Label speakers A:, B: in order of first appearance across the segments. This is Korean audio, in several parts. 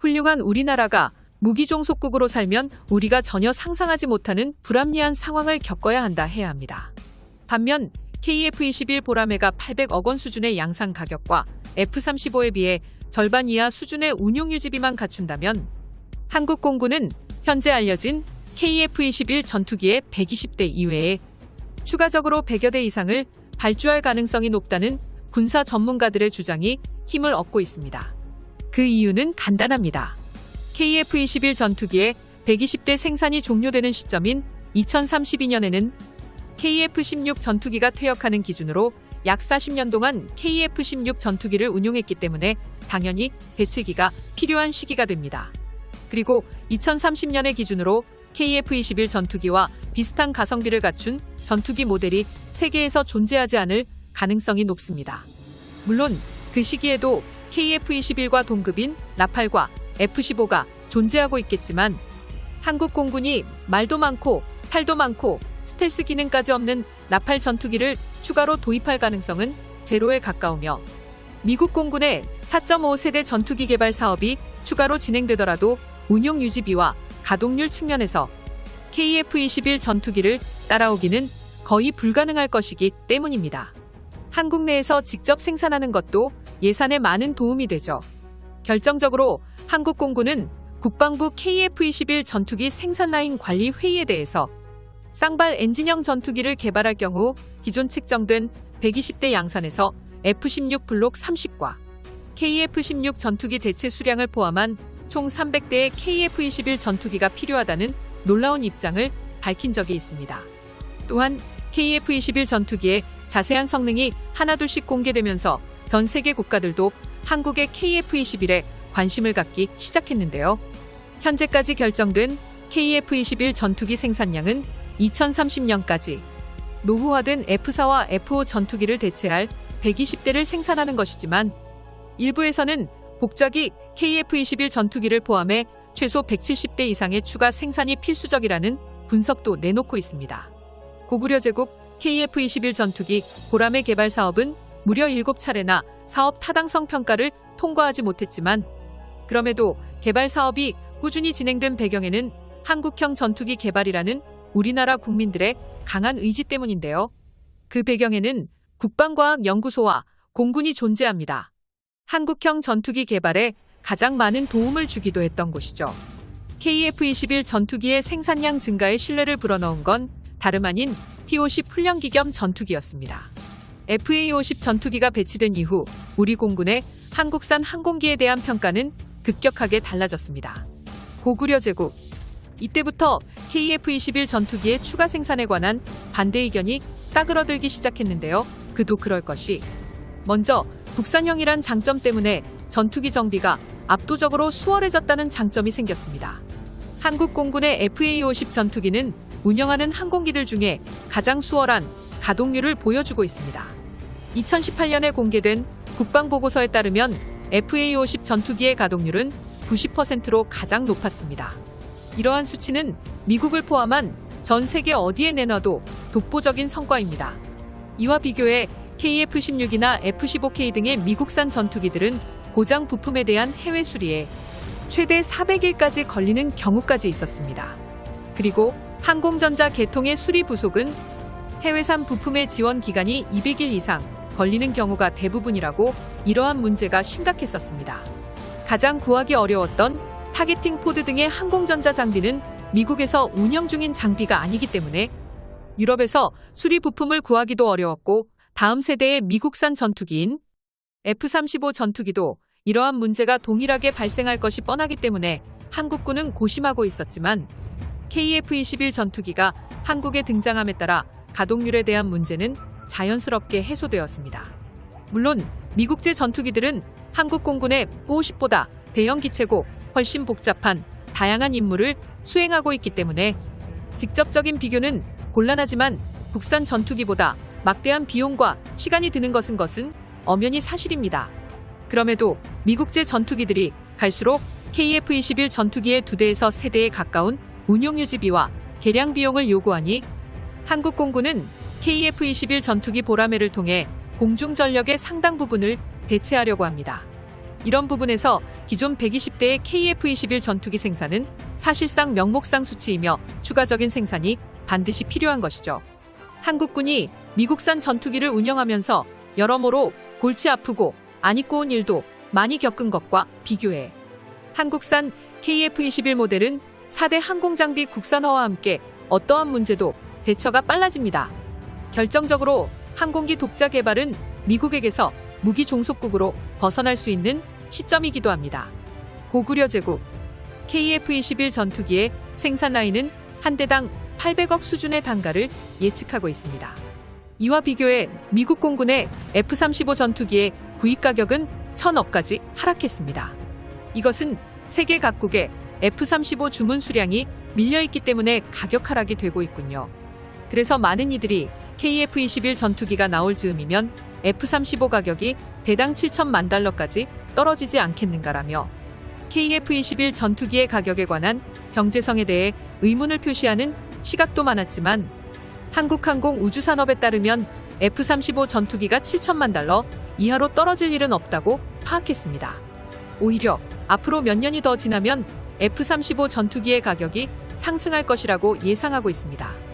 A: 훌륭한 우리나라가 무기 종속국으로 살면 우리가 전혀 상상하지 못하는 불합리한 상황을 겪어야 한다 해야 합니다. 반면 KF-21 보라매가 800억 원 수준의 양산 가격과 F-35에 비해 절반 이하 수준의 운용 유지비만 갖춘다면 한국 공군은 현재 알려진 KF-21 전투기의 120대 이외에 추가적으로 100여 대 이상을 발주할 가능성이 높다는 군사 전문가들의 주장이 힘을 얻고 있습니다. 그 이유는 간단합니다. KF-21 전투기의 120대 생산이 종료되는 시점인 2032년에는 KF-16 전투기가 퇴역하는 기준으로 약 40년 동안 KF-16 전투기를 운용했기 때문에 당연히 대체기가 필요한 시기가 됩니다. 그리고 2030년의 기준으로 KF-21 전투기와 비슷한 가성비를 갖춘 전투기 모델이 세계에서 존재하지 않을 가능성이 높습니다. 물론 그 시기에도 KF-21과 동급인 나팔과 F-15가 존재하고 있겠지만 한국 공군이 말도 많고 팔도 많고 스텔스 기능까지 없는 나팔 전투기를 추가로 도입할 가능성은 제로에 가까우며 미국 공군의 4.5 세대 전투기 개발 사업이 추가로 진행되더라도 운용 유지비와 가동률 측면에서 KF-21 전투기를 따라오기는 거의 불가능할 것이기 때문입니다. 한국 내에서 직접 생산하는 것도 예산에 많은 도움이 되죠. 결정적으로 한국 공군은 국방부 KF-21 전투기 생산 라인 관리 회의에 대해서 쌍발 엔진형 전투기를 개발할 경우 기존 책정된 120대 양산에서 F-16 블록 30과 KF-16 전투기 대체 수량을 포함한 총 300대의 KF-21 전투기가 필요하다는 놀라운 입장을 밝힌 적이 있습니다. 또한 KF-21 전투기의 자세한 성능이 하나둘씩 공개되면서 전 세계 국가들도 한국의 KF-21에 관심을 갖기 시작했는데요. 현재까지 결정된 KF-21 전투기 생산량은 2030년까지 노후화된 F4와 F5 전투기를 대체할 120대를 생산하는 것이지만 일부에서는 복잡이 KF-21 전투기를 포함해 최소 170대 이상의 추가 생산이 필수적이라는 분석도 내놓고 있습니다. 고구려 제국 KF-21 전투기 보람의 개발 사업은 무려 7차례나 사업 타당성 평가를 통과하지 못했지만 그럼에도 개발 사업이 꾸준히 진행된 배경에는 한국형 전투기 개발이라는 우리나라 국민들의 강한 의지 때문인데요. 그 배경에는 국방과학연구소와 공군이 존재합니다. 한국형 전투기 개발에 가장 많은 도움을 주기도 했던 곳이죠. KF-21 전투기의 생산량 증가에 신뢰를 불어넣은 건 다름 아닌 T-50 훈련기 겸 전투기였습니다. FA-50 전투기가 배치된 이후 우리 공군의 한국산 항공기에 대한 평가는 급격하게 달라졌습니다. 고구려 제국 이때부터 KF-21 전투기의 추가 생산에 관한 반대 의견이 싸그러들기 시작했는데요. 그도 그럴 것이 먼저 국산형이란 장점 때문에 전투기 정비가 압도적으로 수월해졌다는 장점이 생겼습니다. 한국 공군의 FA-50 전투기는 운영하는 항공기들 중에 가장 수월한 가동률을 보여주고 있습니다. 2018년에 공개된 국방보고서에 따르면 FA-50 전투기의 가동률은 90%로 가장 높았습니다. 이러한 수치는 미국을 포함한 전 세계 어디에 내놔도 독보적인 성과입니다. 이와 비교해 KF-16이나 F-15K 등의 미국산 전투기들은 고장 부품에 대한 해외 수리에 최대 400일까지 걸리는 경우까지 있었습니다. 그리고 항공전자 개통의 수리 부속은 해외산 부품의 지원 기간이 200일 이상 걸리는 경우가 대부분이라고 이러한 문제가 심각했었습니다. 가장 구하기 어려웠던 타겟팅 포드 등의 항공전자 장비는 미국에서 운영 중인 장비가 아니기 때문에 유럽에서 수리 부품을 구하기도 어려웠고 다음 세대의 미국산 전투기인 F-35 전투기도 이러한 문제가 동일하게 발생할 것이 뻔하기 때문에 한국군은 고심하고 있었지만 KF-21 전투기가 한국에 등장함에 따라 가동률에 대한 문제는 자연스럽게 해소되었습니다. 물론 미국제 전투기들은 한국 공군의 50보다 대형 기체고 훨씬 복잡한 다양한 임무를 수행하고 있기 때문에 직접적인 비교는 곤란하지만 국산 전투기보다 막대한 비용과 시간이 드는 것은 것은 엄연히 사실입니다. 그럼에도 미국제 전투기들이 갈수록 KF-21 전투기의 두 대에서 세 대에 가까운 운용 유지비와 개량 비용을 요구하니 한국 공군은 KF-21 전투기 보라매를 통해 공중 전력의 상당 부분을 대체하려고 합니다. 이런 부분에서 기존 120대의 KF-21 전투기 생산은 사실상 명목상 수치이며 추가적인 생산이 반드시 필요한 것이죠. 한국군이 미국산 전투기를 운영하면서 여러모로 골치 아프고 안 입고 온 일도 많이 겪은 것과 비교해 한국산 KF-21 모델은 4대 항공장비 국산화와 함께 어떠한 문제도 대처가 빨라집니다. 결정적으로 항공기 독자 개발은 미국에게서 무기 종속국으로 벗어날 수 있는 시점이기도 합니다. 고구려 제국 KF-21 전투기의 생산 라인은 한 대당 800억 수준의 단가를 예측하고 있습니다. 이와 비교해 미국 공군의 F-35 전투기의 구입 가격은 1000억까지 하락했습니다. 이것은 세계 각국의 F-35 주문 수량이 밀려있기 때문에 가격 하락이 되고 있군요. 그래서 많은 이들이 KF-21 전투기가 나올 즈음이면 F-35 가격이 대당 7천만 달러까지 떨어지지 않겠는가라며 KF-21 전투기의 가격에 관한 경제성에 대해 의문을 표시하는 시각도 많았지만 한국항공 우주산업에 따르면 F-35 전투기가 7천만 달러 이하로 떨어질 일은 없다고 파악했습니다. 오히려 앞으로 몇 년이 더 지나면 F-35 전투기의 가격이 상승할 것이라고 예상하고 있습니다.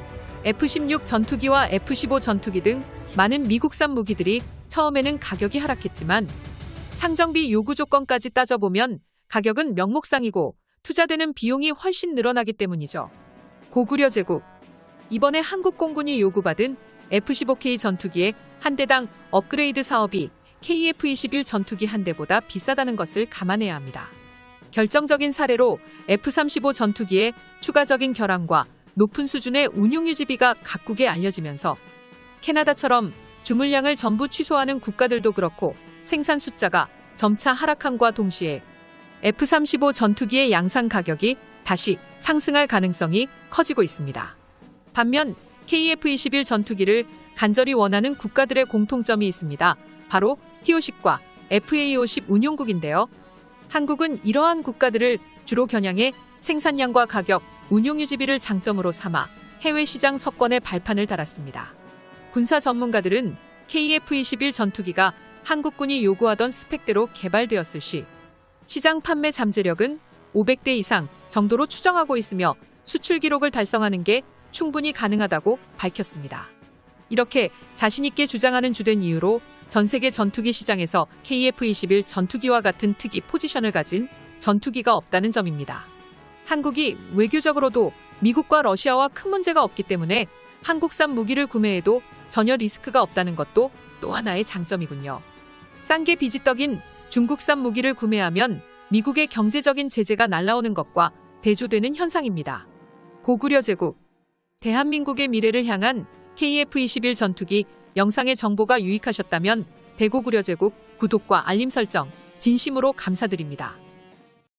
A: F-16 전투기와 F-15 전투기 등 많은 미국산 무기들이 처음에는 가격이 하락했지만 상정비 요구 조건까지 따져보면 가격은 명목상이고 투자되는 비용이 훨씬 늘어나기 때문이죠. 고구려 제국 이번에 한국 공군이 요구받은 F-15K 전투기의 한 대당 업그레이드 사업이 KF-21 전투기 한 대보다 비싸다는 것을 감안해야 합니다. 결정적인 사례로 F-35 전투기의 추가적인 결함과 높은 수준의 운용 유지비가 각국에 알려지면서 캐나다처럼 주물량을 전부 취소하는 국가들도 그렇고 생산 숫자가 점차 하락함과 동시에 F-35 전투기의 양산 가격이 다시 상승할 가능성이 커지고 있습니다. 반면 KF-21 전투기를 간절히 원하는 국가들의 공통점이 있습니다. 바로 T-50과 FA-50 운용국인데요. 한국은 이러한 국가들을 주로 겨냥해 생산량과 가격, 운용 유지비를 장점으로 삼아 해외 시장 석권에 발판을 달았습니다. 군사 전문가들은 KF-21 전투기가 한국군이 요구하던 스펙대로 개발되었을 시 시장 판매 잠재력은 500대 이상 정도로 추정하고 있으며 수출 기록을 달성하는 게 충분히 가능하다고 밝혔습니다. 이렇게 자신있게 주장하는 주된 이유로 전 세계 전투기 시장에서 KF-21 전투기와 같은 특이 포지션을 가진 전투기가 없다는 점입니다. 한국이 외교적으로도 미국과 러시아와 큰 문제가 없기 때문에 한국산 무기를 구매해도 전혀 리스크가 없다는 것도 또 하나의 장점이군요. 싼 게 비지떡인 중국산 무기를 구매하면 미국의 경제적인 제재가 날라오는 것과 대조되는 현상입니다. 고구려 제국 대한민국의 미래를 향한 KF-21 전투기 영상의 정보가 유익하셨다면 대고구려 제국 구독과 알림 설정 진심으로 감사드립니다.